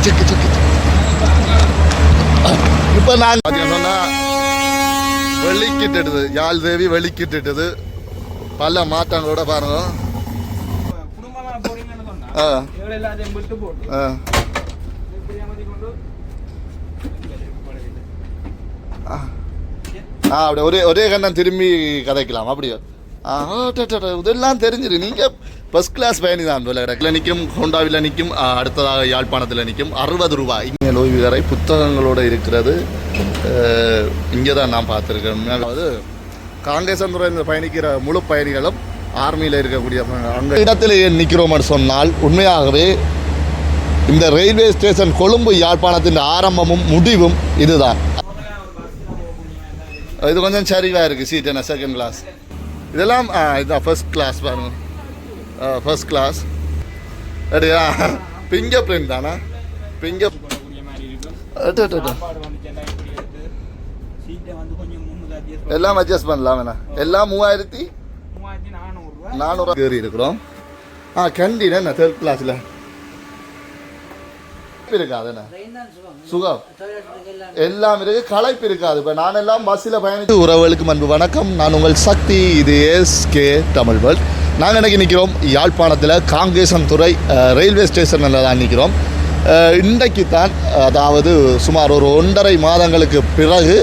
சிக்கு சிக்கு இப்போ நாங்கள் பார்த்தீங்கன்னா வெளிக்கிட்டுடுது. யாழ் தேவி வெளிக்கிட்டுடுது. பல மாற்றங்களோட பாருங்க. ஆ. ஆ. ஆ. ஆ அப்படி. ஒரே ஒரே கண்ணம் திரும்பி கதைக்கலாம். அப்படியோ. இதெல்லாம் தெரிஞ்சிரு. நீங்கள் ஃபர்ஸ்ட் கிளாஸ் பயணி தான். விளையாடக்கில் நிற்கும் ஹோண்டாவில் நிற்கும் அடுத்ததாக யாழ்ப்பாணத்தில் நிற்கும் அறுபது ரூபாய். இங்கே ஓய்வுகரை புத்தகங்களோடு இருக்கிறது. இங்கே தான் நான் பார்த்துருக்கேன். அதாவது காங்கேசந்துறையில் பயணிக்கிற முழு பயணிகளும் ஆர்மியில் இருக்கக்கூடிய அந்த இடத்துல ஏன் நிற்கிறோம்னு சொன்னால் உண்மையாகவே இந்த ரயில்வே ஸ்டேஷன் கொழும்பு யாழ்ப்பாணத்தின் ஆரம்பமும் முடிவும் இதுதான். இது கொஞ்சம் சரிவாக இருக்குது சீட் என்ன செகண்ட் கிளாஸ் இதெல்லாம் ஆ, இதுதான் ஃபர்ஸ்ட் கிளாஸ் பாருங்க. ஃபர்ஸ்ட் கிளாஸ் அப்படியா பிங்கர் பிரிண்ட் தானே? பிங்கர் போடக்கூடிய மாதிரி இருக்கும் எல்லாம் அட்ஜஸ்ட் பண்ணலாம் வேணா. எல்லாம் மூவாயிரத்தி நானூறு ஏறி இருக்கிறோம். ஆ கேண்டீன் தேர்ட் கிளாஸில் இருக்காது என்ன? சுகம். எல்லாம். இருக்கு களைப்பு இருக்காது. இப்போ நான் எல்லாம் பஸ்ஸில் பயணித்து உறவுகளுக்கு அன்பு வணக்கம். நான் உங்கள் சக்தி இது எஸ்கே தமிழ் வேர்ல்ட். நாங்கள் இன்னைக்கு நிற்கிறோம் யாழ்ப்பாணத்தில் காங்கேசன் துறை ரயில்வே ஸ்டேஷனில் தான் நிற்கிறோம் இன்றைக்கு தான் அதாவது சுமார் ஒரு ஒன்றரை மாதங்களுக்கு பிறகு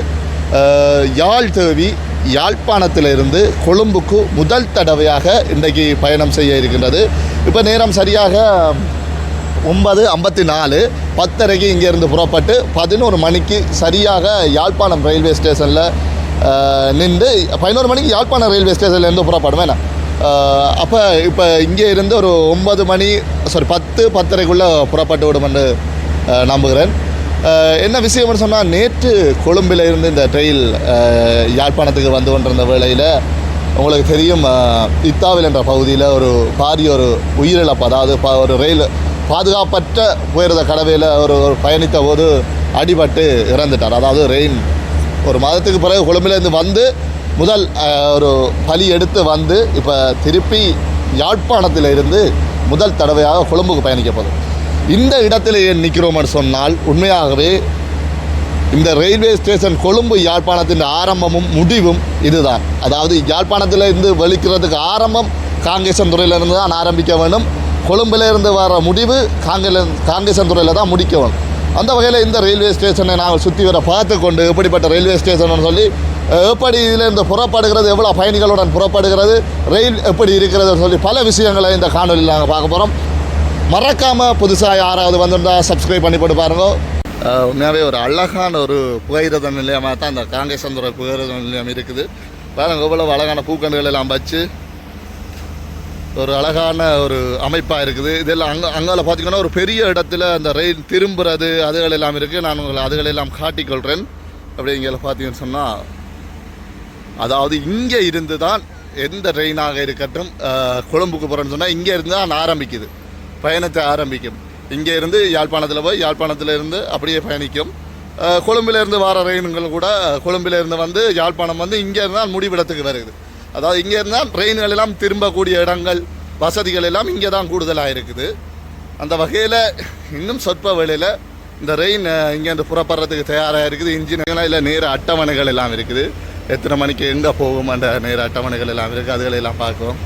யாழ் தேவி யாழ்ப்பாணத்திலிருந்து கொழும்புக்கு முதல் தடவையாக இன்றைக்கு பயணம் செய்ய இருக்கின்றது. இப்போ நேரம் சரியாக ஒன்பது ஐம்பத்தி நாலு. பத்தரைக்கு இங்கேருந்து புறப்பட்டு பதினோரு மணிக்கு சரியாக யாழ்ப்பாணம் ரயில்வே ஸ்டேஷனில் நின்று பதினோரு மணிக்கு யாழ்ப்பாணம் ரயில்வே ஸ்டேஷன்லேருந்து புறப்படுவேன் வேணாம் அப்போ இப்போ இங்கே இருந்து ஒரு ஒன்பது மணி சாரி பத்து பத்தரைக்குள்ளே புறப்பட்டு விடும் என்று நம்புகிறேன். என்ன விஷயம்னு சொன்னால் நேற்று கொழும்பில் இருந்து இந்த ட்ரெயில் யாழ்ப்பாணத்துக்கு வந்து கொண்டிருந்த வேளையில் உங்களுக்கு தெரியும் இத்தாவில் என்ற பகுதியில் ஒரு பாரிய ஒரு உயிரிழப்பு அதாவது ப- ஒரு ரயில் பாதுகாப்பற்ற போயிருந்த கடவையில் ஒரு ஒரு பயணித்த போது அடிபட்டு இறந்துட்டார். அதாவது ரெயின் ஒரு மாதத்துக்கு பிறகு கொழும்பிலேருந்து வந்து முதல் ஒரு பலி எடுத்து வந்து இப்போ திருப்பி யாழ்ப்பாணத்தில் இருந்து முதல் தடவையாக கொழும்புக்கு பயணிக்க போதும் இந்த இடத்துல ஏன் நிற்கிறோம்னு சொன்னால் உண்மையாகவே இந்த ரயில்வே ஸ்டேஷன் கொழும்பு யாழ்ப்பாணத்தின் ஆரம்பமும் முடிவும் இதுதான். அதாவது யாழ்ப்பாணத்தில் இருந்து வெளிக்கிறதுக்கு ஆரம்பம் காங்கேசன் துறையிலிருந்து தான் ஆரம்பிக்க வேண்டும். கொழும்புல இருந்து வர முடிவு காங்கிரஸ் காங்கேசன் துறையில் தான் முடிக்கவும் அந்த வகையில் இந்த ரயில்வே ஸ்டேஷனை நாங்கள் சுற்றி வர பார்த்து கொண்டு எப்படிப்பட்ட ரயில்வே ஸ்டேஷன் சொல்லி எப்படி இதிலிருந்து புறப்படுகிறது எவ்வளோ பயணிகளுடன் புறப்படுகிறது ரயில் எப்படி இருக்கிறதுன்னு சொல்லி பல விஷயங்களை இந்த காணொலியில் நாங்கள் பார்க்க போகிறோம் மறக்காமல் புதுசாக யாராவது வந்திருந்தால் சப்ஸ்கிரைப் பண்ணி போட்டு பாருங்கள் உண்மையாகவே ஒரு அழகான ஒரு புகையிரத நிலையமாக தான் அந்த காங்கேசந்துறை புகையிரத நிலையம் இருக்குது. பாருங்கள் எவ்வளோ அழகான பூக்கண்டுகள் எல்லாம் வச்சு ஒரு அழகான ஒரு அமைப்பாக இருக்குது. இதெல்லாம் அங்கே அங்கால பார்த்தீங்கன்னா ஒரு பெரிய இடத்துல அந்த ரயில் திரும்புறது அதுகள் எல்லாம் இருக்குது நான் உங்களை அதுகள் எல்லாம் காட்டிக்கொள்கிறேன் அப்படிங்கிற இங்கே பார்த்தீங்கன்னு சொன்னால் அதாவது இங்கே இருந்து தான் எந்த ட்ரெயினாக இருக்கட்டும் கொழும்புக்கு போகிறேன்னு சொன்னால் இங்கே இருந்து தான் ஆரம்பிக்குது. பயணத்தை ஆரம்பிக்கும். இங்கே இருந்து யாழ்ப்பாணத்தில் போய் யாழ்ப்பாணத்தில் இருந்து அப்படியே பயணிக்கும். கொழும்பிலேருந்து வர ரயில்கள் கூட கொழும்பிலேருந்து வந்து யாழ்ப்பாணம் வந்து இங்கே இருந்தால் முடிவிடத்துக்கு வருது. அதாவது இங்கே இருந்தால் ட்ரெயின்கள் எல்லாம் திரும்பக்கூடிய இடங்கள் வசதிகள் எல்லாம் இங்கே தான் கூடுதலாக இருக்குது. அந்த வகையில் இன்னும் சொற்ப வேளையில் இந்த ரெயின் இங்கேருந்து புறப்படுறதுக்கு தயாராக இருக்குது. இன்ஜின்கள் இல்லை நேர அட்டவணைகள் எல்லாம் இருக்குது. எத்தனை மணிக்கு எங்கே போகும் அந்த நேர அட்டவணைகள் எல்லாம் இருக்குது. அதுகளை எல்லாம் பார்க்கும்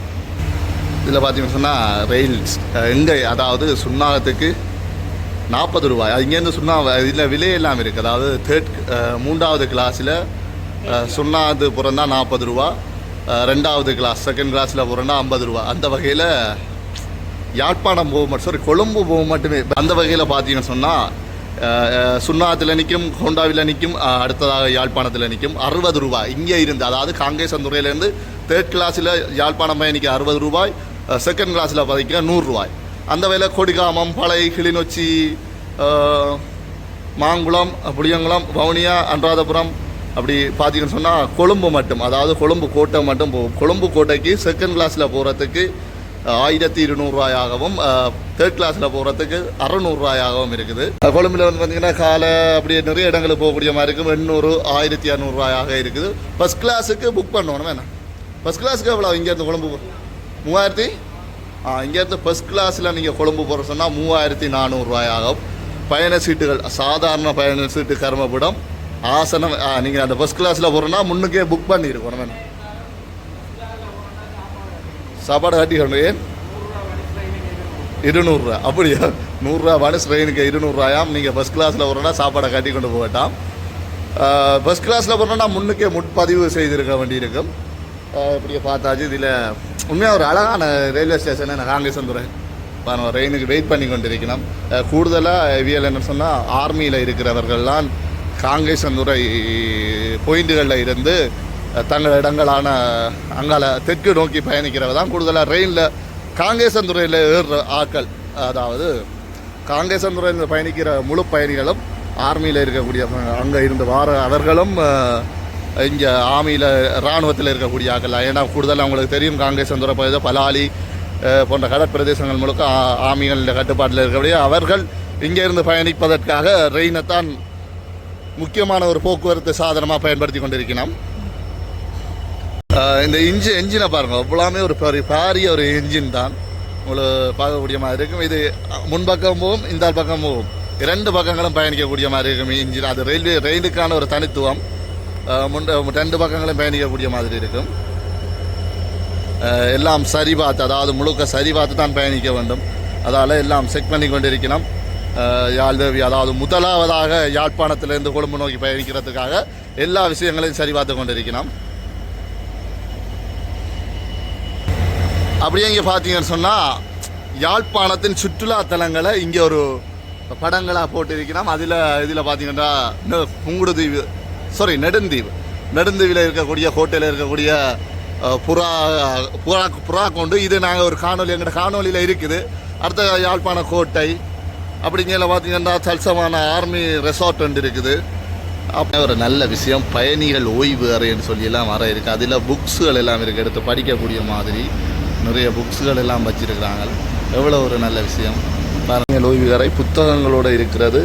இதில் பார்த்தீங்கன்னு சொன்னால் ரயில் எங்கே அதாவது சுண்ணாகத்துக்கு நாற்பது ரூபாய். இங்கேருந்து சுண்ணா இதில் விலையெல்லாம் இருக்குது. அதாவது தேர்ட் மூன்றாவது கிளாஸில் சுண்ணாது புறந்தா நாற்பது ரூபா. ரெண்டாவது கிளாஸ் செகண்ட் கிளாஸில் புறந்தா ஐம்பது ரூபா. அந்த வகையில் யாழ்ப்பாணம் போக மட்டும் சாரி கொழும்பு போக மட்டுமே. அந்த வகையில் பார்த்தீங்கன்னு சொன்னால் சுண்ணாத்தில் நிற்கும் ஹோண்டாவில் நிற்கும் அடுத்ததாக யாழ்ப்பாணத்தில் நிற்கும் அறுபது ரூபாய். இங்கே இருந்து அதாவது காங்கேசந்துறையிலேருந்து தேர்ட் கிளாஸில் யாழ்ப்பாணம் பயணிக்க அறுபது ரூபாய் செகண்ட் கிளாஸில் பதிக்க நூறுரூவாய் அந்த வகையில் கொடிகாமம் பழை கிளிநொச்சி மாங்குளம் புளியங்குளம் வவுனியா அனுராதபுரம் அப்படி பார்த்தீங்கன்னு சொன்னால் கொழும்பு மட்டும். அதாவது கொழும்பு கோட்டை மட்டும் போகும் கொழும்பு கோட்டைக்கு செகண்ட் கிளாஸில் போகிறதுக்கு ஆயிரத்தி இருநூறுவாயாகவும் தேர்ட் கிளாஸில் போகிறதுக்கு அறநூறுவாயாகவும் இருக்குது. கொழும்பில் வந்து பார்த்தீங்கன்னா காலை அப்படியே நிறைய இடங்களுக்கு போகக்கூடிய மாதிரி இருக்கும். எண்ணூறு ஆயிரத்தி இரநூறுவாயாக இருக்குது. ஃபஸ்ட் கிளாஸுக்கு புக் பண்ணணும் வேணாம். ஃபஸ்ட் கிளாஸுக்கு எவ்வளோ இங்கேருந்து கொழும்பு போ- மூவாயிரத்தி? ஆ இங்கேருந்து ஃபஸ்ட் கிளாஸில் நீங்கள் கொழும்பு போகிற சொன்னால் மூவாயிரத்தி நானூறுரூவாயாகும் பயண சீட்டுகள் சாதாரண பயண சீட்டு கர்மபுடம். ஆசனம் நீங்கள் அந்த ஃபஸ்ட் கிளாஸில் போகிறோன்னா முன்னுக்கே புக் பண்ணியிருக்கணும் சாப்பாடு கட்டிக்கணும் ஏன்? இருநூறுரூவா. அப்படியா? நூறுரூவா மனசு ட்ரெயினுக்கு இருநூறுவாயாம் நீங்கள் ஃபஸ்ட் கிளாஸில் போகிறோன்னா சாப்பாடை கட்டி கொண்டு போகட்டாம். ஃபஸ்ட் கிளாஸில் போகிறோன்னா முன்னுக்கே முன்பதிவு செய்திருக்க வேண்டியிருக்கும். இப்படியே பார்த்தாச்சு. இதில் உண்மையாக ஒரு அழகான ரயில்வே ஸ்டேஷன் நான் காங்கேசந்துறை நம்ம ட்ரெயினுக்கு வெயிட் பண்ணி கொண்டிருக்கணும். கூடுதலாக இவியல் என்ன சொன்னால் ஆர்மியில் இருக்கிறவர்கள்லாம் காங்கேசந்துறை பொயிண்டுகளில் இருந்து தங்கள் இடங்களான அங்கால தெற்கு நோக்கி பயணிக்கிறவ தான் கூடுதலாக ட்ரெயினில் காங்கேசந்துறையில் ஏறுற ஆட்கள். அதாவது காங்கேசந்துறையில் பயணிக்கிற முழு பயணிகளும் ஆர்மியில் இருக்கக்கூடிய அங்கே இருந்து வார அவர்களும் இங்கே ஆர்மியில் இராணுவத்தில் இருக்கக்கூடிய ஆட்கள் ஏன்னா கூடுதலாக அவங்களுக்கு தெரியும் காங்கேசந்துறை பகுதியில் பலாலி போன்ற கடற்பிரதேசங்கள் முழுக்க ஆ- ஆர்மிகளின் கட்டுப்பாட்டில் இருக்கக்கூடிய அவர்கள் இங்கே இருந்து பயணிப்பதற்காக ரெயினைத்தான் முக்கியமான ஒரு போக்குவரத்து சாதனமாக பயன்படுத்தி கொண்டிருக்கிறோம். இந்த இன்ஜின் என்ஜினை பாருங்கள் அவ்வளோமே ஒரு பெரிய பாரிய ஒரு என்ஜின் தான். உங்களுக்கு பார்க்கக்கூடிய மாதிரி இருக்கும். இது முன்பக்கம் போகும் இந்த பக்கம் போகும். இரண்டு பக்கங்களும் பயணிக்கக்கூடிய மாதிரி இருக்கும் இன்ஜின். அது ரயில்வே ரயிலுக்கான ஒரு தனித்துவம். முன் ரெண்டு பக்கங்களும் பயணிக்கக்கூடிய மாதிரி இருக்கும். எல்லாம் சரி பார்த்து அதாவது முழுக்க சரி பார்த்து தான் பயணிக்க வேண்டும். அதால் எல்லாம் செக் பண்ணி கொண்டிருக்கிறோம். யாழ்தேவி அதாவது முதலாவதாக யாழ்ப்பாணத்திலிருந்து கொழும்பு நோக்கி பயணிக்கிறதுக்காக எல்லா விஷயங்களையும் சரி பார்த்து கொண்டிருக்கிறோம் அப்படியே இங்கே பார்த்தீங்கன்னு சொன்னால் யாழ்ப்பாணத்தின் சுற்றுலா தலங்களை இங்கே ஒரு படங்களாக போட்டிருக்கிறோம் அதில் இதில் பார்த்தீங்கன்னா புங்குடுதீவு சாரி நெடுந்தீவு. நெடுந்தீவில் இருக்கக்கூடிய ஹோட்டலில் இருக்கக்கூடிய புறா புறா புறா கொண்டு இது நாங்கள் ஒரு காணொலி எங்களோட காணொலியில் இருக்குது. அடுத்த யாழ்ப்பாண கோட்டை அப்படிங்கிற பார்த்தீங்கன்னா சல்சமான ஆர்மி ரெசார்ட் ஒன்று இருக்குது. அப்போ ஒரு நல்ல விஷயம். பயணிகள் ஓய்வு அறைன்னு சொல்லியெல்லாம் வர இருக்குது அதில் புக்ஸுகள் எல்லாம் இருக்குது எடுத்து படிக்கக்கூடிய மாதிரி நிறைய புக்ஸுகள் எல்லாம் வச்சுருக்கிறாங்க. எவ்வளோ ஒரு நல்ல விஷயம். பயணிகள் ஓய்வு அறை புத்தகங்களோடு இருக்கிறது.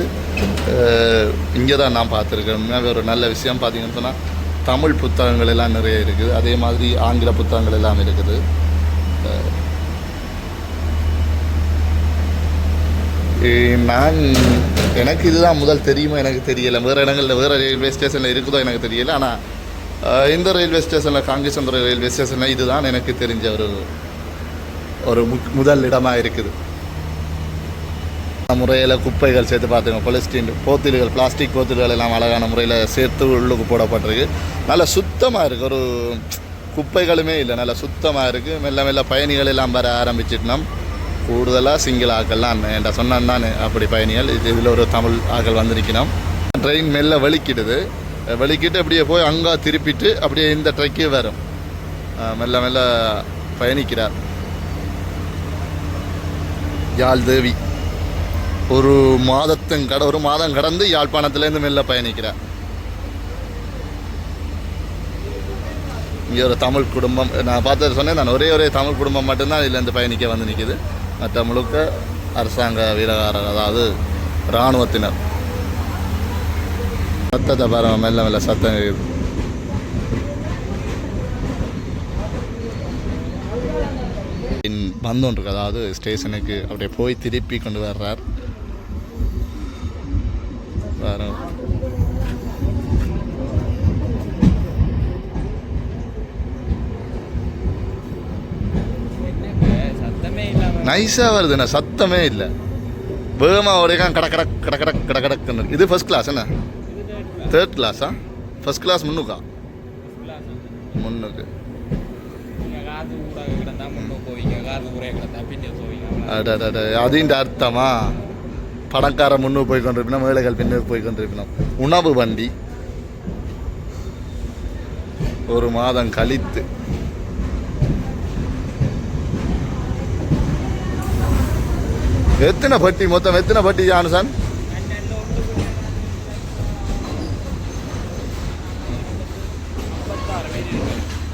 இங்கே தான் நான் பார்த்துருக்கேன். உண்மையாகவே ஒரு நல்ல விஷயம். பார்த்தீங்கன்னு சொன்னால் தமிழ் புத்தகங்கள் எல்லாம் நிறைய இருக்குது. அதே மாதிரி ஆங்கில புத்தகங்கள் எல்லாம் இருக்குது. நான் எனக்கு இதுதான் முதல் தெரியுமா? எனக்கு தெரியலை. வேறு இடங்களில் வேறு ரயில்வே ஸ்டேஷனில் இருக்குதோ எனக்கு தெரியல. ஆனால் இந்த ரயில்வே ஸ்டேஷனில் காங்கேசந்திர ரயில்வே ஸ்டேஷனில் இதுதான் எனக்கு தெரிஞ்ச ஒரு ஒரு முக் முதல் இடமாக இருக்குது. முறையில் குப்பைகள் சேர்த்து பார்த்துங்க பொலிஸ்டீன் போத்தில்கள் பிளாஸ்டிக் போத்தில்கள் எல்லாம் அழகான முறையில் சேர்த்து உள்ளுக்கு போடப்பட்டிருக்கு. நல்ல சுத்தமாக இருக்குது ஒரு குப்பைகளுமே இல்லை. நல்ல சுத்தமாக இருக்குது மெல்ல மெல்ல பயணிகள் எல்லாம் வர ஆரம்பிச்சிட்டோம் கூடுதலாக சிங்கிள் ஆக்கள்லாம் என்கிட்ட சொன்னான் தான். அப்படி பயணிகள் இது இதில் ஒரு தமிழ் ஆக்கள் வந்திருக்கணும். ட்ரெயின் மெல்ல வலிக்கிடுது. வலிக்கிட்டு அப்படியே போய் அங்கே திருப்பிட்டு அப்படியே இந்த ட்ரெக்கே வரும். மெல்ல மெல்ல பயணிக்கிறார். யாழ் தேவி. ஒரு மாதத்தும் கட ஒரு மாதம் கடந்து யாழ்ப்பாணத்துலேருந்து மெல்ல பயணிக்கிறார். இங்கே ஒரு தமிழ் குடும்பம் நான் பார்த்தது சொன்னேன் நான் ஒரே ஒரே தமிழ் குடும்பம் மட்டும்தான் இதுலேருந்து பயணிக்க வந்து நிற்கிது மற்ற முழுக்க அரசாங்க வீரகாரர் அதாவது இராணுவத்தினர். சத்தத்தை பாருங்க மெல்ல மெல்ல சத்தம் கேக்குது. வந்து அதாவது ஸ்டேஷனுக்கு அப்படியே போய் திருப்பி கொண்டு வர்றார். வேறு சத்தமே இல்லாம நைஸாக வருதுண்ணா. சத்தமே இல்லை. வேகமாக ஒரேக்கா கட கடக் கட கட கட கடக்குன்னு. இது ஃபர்ஸ்ட் கிளாஸ் என்ன? தேர்ட் கிளாஸா ஃபர்ஸ்ட் கிளாஸ் முன்னுக்கா? முன்னுக்கு. நீங்க காது காது அர்த்தமா? பணக்கார முன்னு போய் கொண்டிருப்பினோம் ஏழைகள் பின்னர் போய் கொண்டிருப்பினோம் உணவு வண்டி. ஒரு மாதம் கழித்து. எத்தனை பட்டி? மொத்தம் எத்தனை பட்டி ஜானுசன்?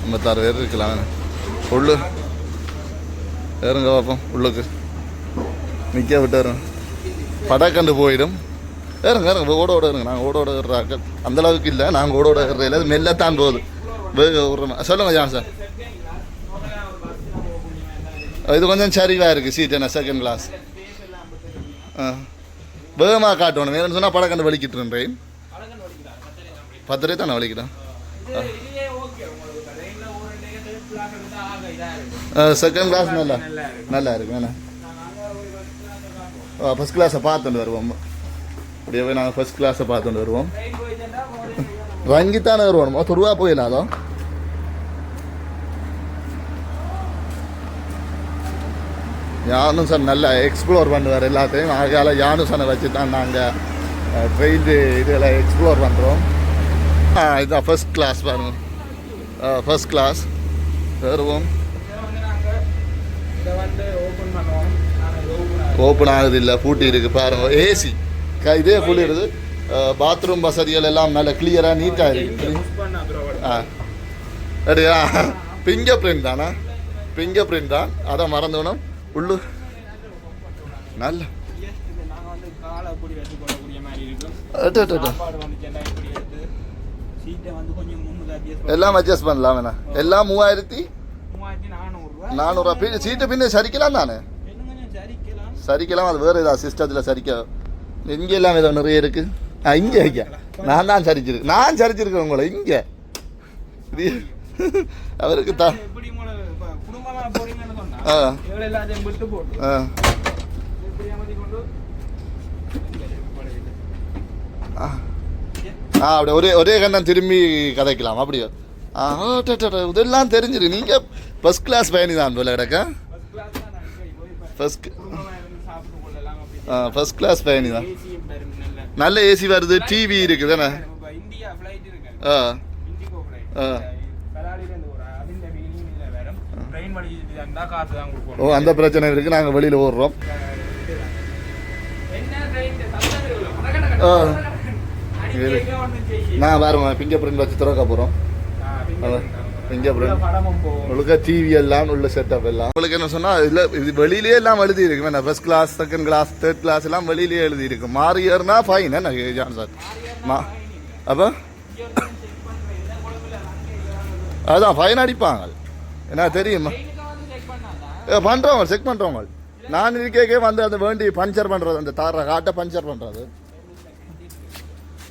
ஐம்பத்தாறு பேர் இருக்கலாம். உள்ளு. ஏறுங்க பார்ப்போம் உள்ளுக்கு. நிற்க விட்டாரு படக்கண்டு போயிடும். வேறுங்க வேறுங்க ஓட ஓட இருங்க நாங்கள் ஓட ஓட ஏறுறாங்க. அந்த அளவுக்கு இல்லை. நாங்கள் ஓட ஓட இருக்கிற இல்லை. மெல்லத்தான் போகுது. வேக விட்ற சொல்லுங்க ஜான் சார் இது கொஞ்சம் சரிவாக இருக்குது சீட் என்ன? செகண்ட் கிளாஸ் வேகமாக காட்டணும். வேணும்னு சொன்னால் படக்கண்டு வலிக்கிட்டு ட்ரெயின் பழக்கம் வலிக்குதா? பத்தரை தான் வலிக்கிட்டேன் செகண்ட் கிளாஸ் நல்லா நல்லா இருக்கும் வேணா ஃபஸ்ட் கிளாஸை பார்த்துட்டு வருவோம். அப்படியே நாங்கள் ஃபஸ்ட் கிளாஸை பார்த்துட்டு வருவோம். ரங்கித்தானே வருவோம். துருவா போயிடலாதோ யானும் சார் நல்லா எக்ஸ்ப்ளோர் பண்ணுவார் எல்லாத்தையும். ஆகையால் யானும் சனை வச்சு தான் நாங்கள் ட்ரெயின் இதெல்லாம் எக்ஸ்ப்ளோர் பண்ணுறோம் இதுதான் ஃபர்ஸ்ட் கிளாஸ் பாருங்க. ஃபஸ்ட் கிளாஸ் வருவோம் ஓப்பன் ஆகுது இல்லை பூட்டி இருக்குது பாருங்க. ஏசி க இதே குளிருது பாத்ரூம் வசதிகள் எல்லாம் நல்ல கிளியராக நீட்டாக இருக்கு. ஆ. அப்படியா? ஃபிங்கர் பிரிண்ட் தானா? ஃபிங்கர் பிரிண்ட் தான். அதை மறந்துவிடும் உள்ளு நல்ல. எல்லாம் அட்ஜஸ்ட் பண்ணலாம் வேணா. எல்லாம் மூவாயிரத்தி மூவாயிரத்தி நானூறுரூவா நானூறுரூவா சீட்டு பின்ன சரிக்கலாம் தானே? சரிக்கலாம். அது வேறு ஏதாவது சிஸ்டத்தில் சரிக்க. இங்கே எல்லாம் ஏதோ நிறைய இருக்கு. ஆ இங்கே ஐயா நான் தான் சரிச்சிருக்கு நான் சரிச்சிருக்கேன் உங்களை. இங்கே. அவருக்கு தான் ஆ அப்படி ஒரே ஒரே கண்ணன் திரும்பி கதைக்கலாம் அப்படியோ ஆ இதெல்லாம் தெரிஞ்சிரு நீங்கள் ஃபஸ்ட் கிளாஸ் பயணி தான் போல கிடக்க ஃபர்ஸ்ட் ஃபஸ்ட் ஆ ஃபஸ்ட் கிளாஸ் பயணி தான் நல்ல ஏசி வருது டிவி இருக்குது தானே ஆ ஆ. ட்ரெயின் வழி ஓ அந்த பிரச்சனை இருக்குது நாங்கள் வெளியில் ஓடுறோம். நான் வேறு ஃபிங்கர் பிரிண்ட் வச்சு திறக்க போகிறோம் ஃபிங்கர் பிரிண்ட் உங்களுக்கு டிவி எல்லாம் உள்ள செட்டப் எல்லாம். உங்களுக்கு என்ன சொன்னா இதுல இது வெளியிலேயே எல்லாம் எழுதி இருக்கு. வேணா first class second class third class எல்லாம் வெளியிலேயே எழுதி இருக்கு. மாறி ஏறினா ஃபைன் என்ன ஜான் சார் மா அப்போ? அதான் ஃபைன் அடிப்பாங்க. என்ன தெரியுமா? பண்ணுறவங்க செக் பண்ணுறவங்க நான் இருக்கே வந்து அந்த வேண்டி பஞ்சர் பண்ணுறது அந்த தார காட்டை பஞ்சர் பண்ணுறது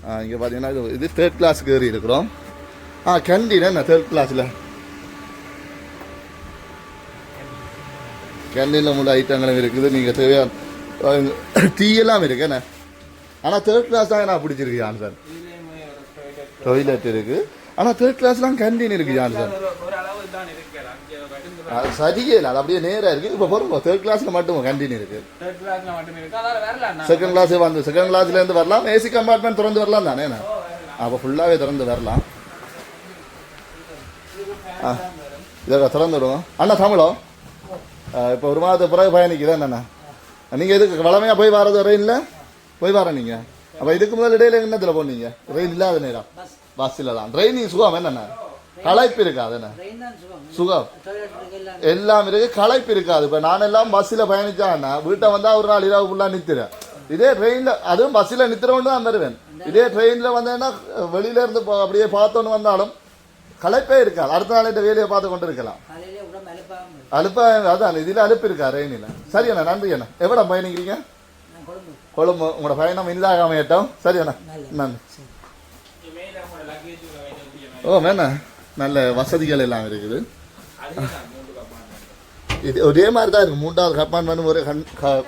ஆ இங்கே பார்த்தீங்கன்னா இது இது தேர்ட் கிளாஸ்க்கு ஏறி இருக்கிறோம். ஆ கேண்டீன் என்ன தேர்ட் கிளாஸில் கேண்டீனில் உள்ள ஐட்டங்களும் இருக்குது நீங்கள் தேவையான டீ எல்லாம் இருக்கு என்ன? ஆனால் தேர்ட் கிளாஸ் தான் நான் பிடிச்சிருக்கு ஜான் சார்? டொய்லெட் இருக்குது ஆனால் தேர்ட் கிளாஸ்லாம் கேண்டீன் இருக்குது ஜான் சார் ஒரு அளவு தான் இருக்கலாம் கடுந்து அது சரியே இல்லை. அது அப்படியே நேராக இருக்குது இப்போ பாருங்க தேர்ட் கிளாஸில் மட்டும் கேண்டீன் இருக்குது தேர்ட் கிளாஸ்ல மட்டுமே இருக்கு. அதால வரல செகண்ட் கிளாஸ் வந்து செகண்ட் கிளாஸ்லேருந்து வரலாம். ஏசி கம்பார்ட்மெண்ட் திறந்து வரலாம் தானே அப்போ ஃபுல்லாகவே திறந்து வரலாம். ஆ இதை திறந்து விடுவோம். அண்ணா தமிழோ? இப்போ ஒரு மாதத்துக்கு பிறகு பயணிக்குதா என்னண்ணா நீங்கள் இதுக்கு வளமையாக போய் வரது ரெயினில் போய் வர நீங்கள் அப்போ இதுக்கு முதல் இடையில என்னத்தில் போனீங்க? ரெயின் இல்லாத நேரம். பஸ்ஸில் தான். ட்ரெயினிங் சுகம் என்னண்ணா களைப்பு இருக்காது என்ன? சுகம். எல்லாம் இருக்கு களைப்பு இருக்காது. இப்போ நான் எல்லாம் பஸ்ஸில் பயணிச்சான்னா வீட்டை வந்தால் ஒரு நாள் இரவு ஃபுல்லாக நிற்கிறேன் இதே ட்ரெயினில் அதுவும் பஸ்ஸில் நிற்கிறவொண்டு தான் வருவேன் இதே ட்ரெயினில் வந்தேன்னா வெளியில இருந்து அப்படியே பார்த்தோன்னு வந்தாலும் களைப்பே இருக்காது. அடுத்த நாள் இந்த வேலையை பார்த்து கொண்டு இருக்கலாம். அலுப்பா அதான் இதில் அலுப்பு இருக்கா ட்ரெயினில் சரி அண்ணா நன்றி அண்ணா. எவ்வளோ பயணிக்கிறீங்க? கொழும்பு. உங்களோட பயணம் இல்லாத அமையட்டும். சரி அண்ணா நன்றி. ஓ வேணா நல்ல வசதிகள் எல்லாம் இருக்குது. இது ஒரே மாதிரி தான் இருக்கு. மூன்றாவது கப்பான் ஒரு கண் க- அந்த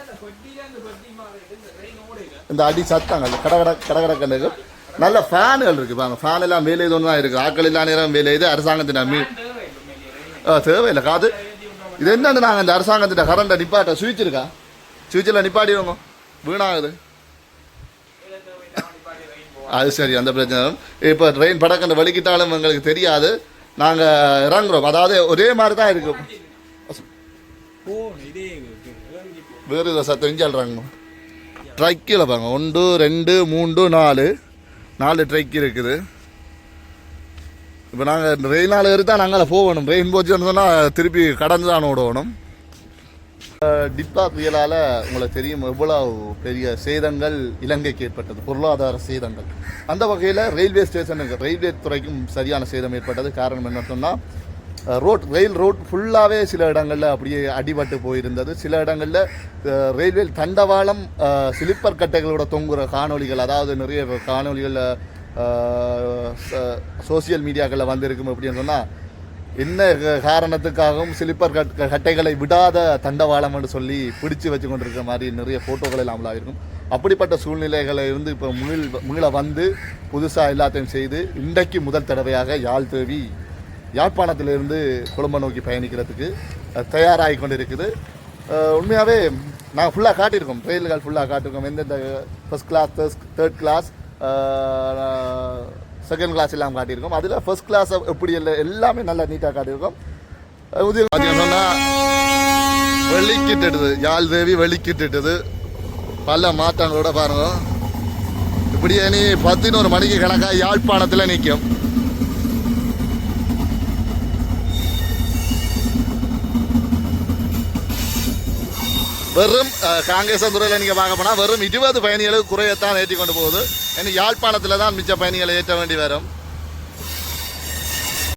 இந்த அடி ஓடுது இந்த கடகட கடகடக்கண்டு நல்ல ஃபேனுகள் இருக்கு. பாருங்க ஃபேன் எல்லாம் வேலை இது ஒன்று தான் இருக்குது ஆக்கள் எல்லாம் நேரம் வேலை இது அரசாங்கத்தின் மீ ஆ, தேவையில்லை. காது. இது என்னன்னு நாங்கள் இந்த அரசாங்கத்திட்ட கரண்ட்டை நிப்பாட்ட சுவிட்ச் இருக்கா? சுவிட்சில் நிப்பாடிவோங்க வீணாகுது. அது சரி அந்த பிரச்சனை. இப்போ ட்ரெயின் படக்கண்டு வலிக்கிட்டாலும் எங்களுக்கு தெரியாது. நாங்கள் இறங்குறோம். அதாவது ஒரே மாதிரி தான் இருக்கும் வேறு இதை சத்தம் இஞ்சி ட்ரக்கில் பாருங்க. ஒன்று ரெண்டு மூன்று நாலு. நாலு ட்ரக் இருக்குது. இப்போ நாங்கள் ரெயினால் நாள் தான் நாங்கள் போகணும். ரெயின் போச்சுன்னு சொன்னால் திருப்பி கடந்து தான் ஓடணும். அஹ், புயலால் உங்களுக்கு தெரியும் எவ்வளவு பெரிய சேதங்கள் இலங்கைக்கு ஏற்பட்டது பொருளாதார சேதங்கள். அந்த வகையில் ரயில்வே ஸ்டேஷனுக்கு ரயில்வே துறைக்கும் சரியான சேதம் ஏற்பட்டது. காரணம் என்ன சொன்னால் ரோட் ரயில் ரோட் ஃபுல்லாகவே சில இடங்களில் அப்படியே அடிபட்டு போயிருந்தது. சில இடங்களில் ரயில்வே தண்டவாளம் ஸ்லிப்பர் கட்டைகளோட தொங்குகிற காணொளிகள் அதாவது நிறைய காணொலிகளில் சோசியல் மீடியாக்களில் வந்திருக்கும் அப்படின்னு சொன்னால் என்ன க- காரணத்துக்காகவும் ஸ்லிப்பர் கட் கட்டைகளை விடாத தண்டவாளம் என்று சொல்லி பிடிச்சு வச்சு கொண்டிருக்கிற மாதிரி நிறைய ஃபோட்டோகள் எல்லாம் இருக்கும் அப்படிப்பட்ட சூழ்நிலைகளை இருந்து இப்போ மீள் மீள வந்து புதுசாக எல்லாத்தையும் செய்து இன்றைக்கு முதல் தடவையாக யாழ் தேவி யாழ்ப்பாணத்திலிருந்து கொழும்பை நோக்கி பயணிக்கிறதுக்கு தயாராகி கொண்டிருக்குது. உண்மையாகவே நாங்கள் ஃபுல்லாக காட்டியிருக்கோம். ட்ரெயில்கள் ஃபுல்லாக காட்டியிருக்கோம். எந்தெந்த first class third class second class எல்லாம் காட்டியிருக்கோம். அதில் ஃபர்ஸ்ட் கிளாஸ் எப்படி இல்லை எல்லாமே நல்லா நீட்டாக காட்டியிருக்கோம். அஹ் உதயம் பார்த்தீங்கன்னு சொன்னால் வெளிக்கிட்டுடுது யாழ் தேவி வெளிக்கிட்டுது பல மாற்றங்களோட பாருங்க. இப்படியே நீ பதினோரு மணிக்கு கணக்காக யாழ்ப்பாணத்தில் நிற்கும் வெறும் காங்கிரஸ் துறையில் நீங்கள் பார்க்க போனால் வெறும் இருபது பயணிகளுக்கு குறையத்தான் ஏற்றி கொண்டு போகுது ஏன்னா யாழ்ப்பாணத்தில் தான் மிச்ச பயணிகளை ஏற்ற வேண்டி வரும்